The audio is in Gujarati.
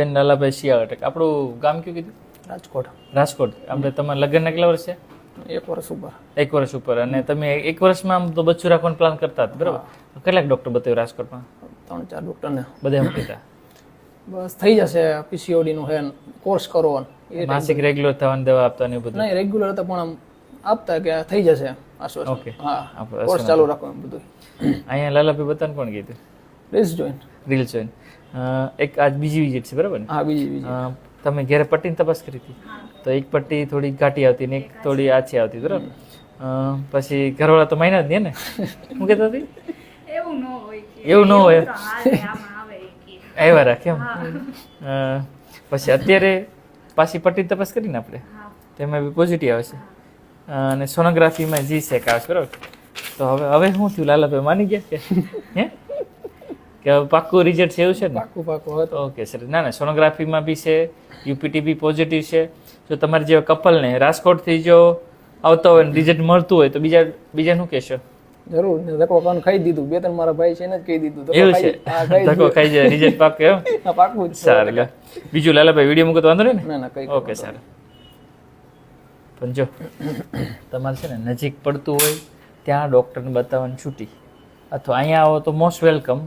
બેન લાલાભાઈ શિયાળ આપણું ગામ કયું કીધું? રાજકોટ. રાજકોટ. આપણે તમારા લગ્નના કેટલા વર્ષ છે? એક વર્ષ ઉપર. એક વર્ષ ઉપર. અને તમે એક વર્ષમાં આમ તો બચ્ચું રાખવાનો પ્લાન કરતા હતા બરાબર? કેટલાક ડૉક્ટર બતાવ્યું રાજકોટમાં? ત્રણ ચાર ડૉક્ટરને બધા એમ કહેતા. બસ થઈ જશે. પીસીઓડી નું હે કોર્સ કરો માસિક રેગ્યુલર થવાની દવા આપતા ને બધું? નહીં રેગ્યુલર હતા પણ આમ આપતા કે થઈ જશે. ઓકે. હા. કોર્સ ચાલુ રાખો એમ બધું અહીંયા લાલાભાઈ બતાને કોણ કીધું? રિસ્ક જોઈન રીલ જોઈન એક આજ બીજી વિઝિટ છે બરાબર ને? હા બીજી વિઝિટ તમે ઘેરે પટ્ટીની તપાસ કરી હતી? તો એક પટ્ટી થોડી ઘાટી આવતી ને એક થોડી આછી આવતી બરાબર? પછી ઘરવાળા તો માન્યા જ નહીં ને હું કહેતા હતી? એવું ન હોય એવું ન હોય? તો હાલે આમાં આવે કે. આવ્યા રાખે એમ? પછી અત્યારે પાછી પટ્ટી તપાસ કરીને આપણે? તેમાં બી પોઝિટિવ આવે છે. અને સોનોગ્રાફીમાં જી સેક આવે છે બરાબર? તો હવે હવે શું થયું? લાલાભાઈ માની ગયા કે? હે? કે પાક્કું રિઝલ્ટ છે એવું છે ને? પાક્કું પાકું હતું ઓકે સર ના ના સોનોગ્રાફીમાં બી છે યુપીટી બી પોઝિટિવ છે. જો તમારે જેવા કપલને રાજકોટથી જો આવતા હોય ને રિઝલ્ટ મળતું હોય તો બીજા બીજા શું કહેશો? જરૂર. ને ધક્કો ખાવાનું ખાઈ દીધું. બે ત્રણ મારા ભાઈ છે ને કહી દીધું. એવું છે? ધક્કો ખાઈ જાય રિઝલ્ટ પાક એમ. પાકું જ સારું બીજું લાલાભાઈ વીડિયો મૂકો તો વાંધો નહીં ને? ના ના કઈ ઓકે સારું. પણ જો તમારે છે ને નજીક પડતું હોય ત્યાં ડૉક્ટરને બતાવવાની છૂટી. અથવા અહીંયા આવો તો મોસ્ટ વેલકમ